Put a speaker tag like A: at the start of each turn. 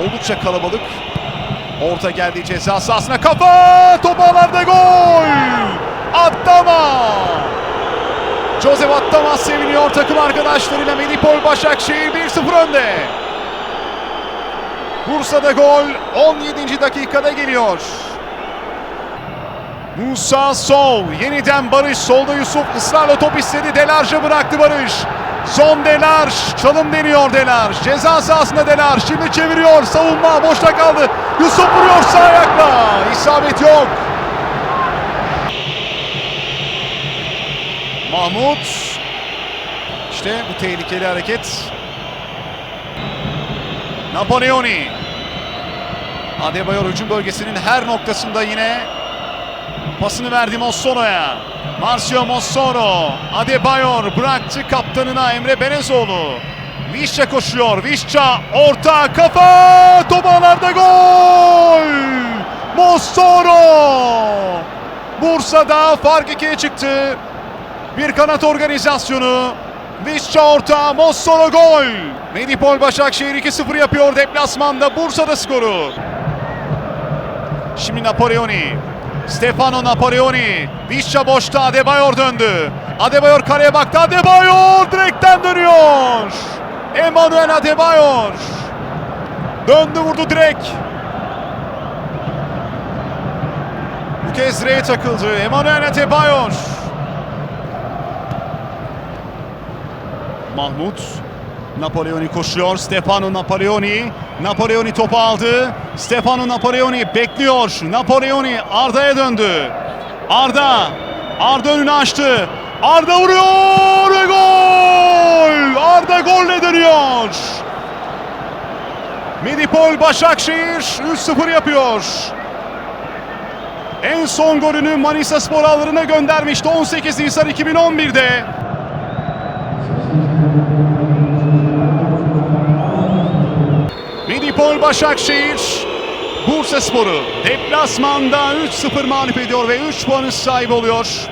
A: Oldukça kalabalık. Orta geldi ceza sahasına kafa! Top ağlarda gol! Attama! Joseph Attama seviniyor takım arkadaşlarıyla Medipol Başakşehir 1-0 önde. Bursa'da gol 17. dakikada geliyor. Musa Sol yeniden Barış solda Yusuf ısrarla top istedi Delarj'a bıraktı Barış. Son Delarj çalım deniyor Delarj ceza sahasında Delarj şimdi çeviriyor savunma boşta kaldı Yusuf vuruyor sağ ayakla isabet yok. Mahmut işte bu tehlikeli hareket. Napoleoni Adebayor hücum bölgesinin her noktasında yine Pasını verdi Mossoro'ya. Marcio Mossoro. Adebayor bıraktı kaptanına Emre Benezoğlu. Vişça koşuyor. Vişça orta kafa. Top ağlarda gol. Mossoro. Bursa'da fark ikiye çıktı. Bir kanat organizasyonu. Vişça orta. Mossoro gol. Medipol Başakşehir 2-0 yapıyor deplasmanda. Bursa'da skoru. Şimdi Napoleoni. Stefano Napoleoni. Vişça boşta Adebayor döndü. Adebayor kaleye baktı. Adebayor direkten dönüyor. Emmanuel Adebayor. Döndü vurdu direkt. Bu kez direğe takıldı. Emmanuel Adebayor. Mahmut. Napoleoni koşuyor. Stefano Napoleoni. Napoleoni topu aldı. Stefano Napoleoni bekliyor. Napoleoni Arda'ya döndü. Arda. Arda önünü açtı. Arda vuruyor gol! Arda golle dönüyor. Medipol Başakşehir 3-0 yapıyor. En son golünü Manisa Spor ağlarına göndermişti 18 Nisan 2011'de. Medipol Başakşehir Bursa Sporu deplasmanda 3-0 mağlup ediyor ve 3 puanı sahibi oluyor.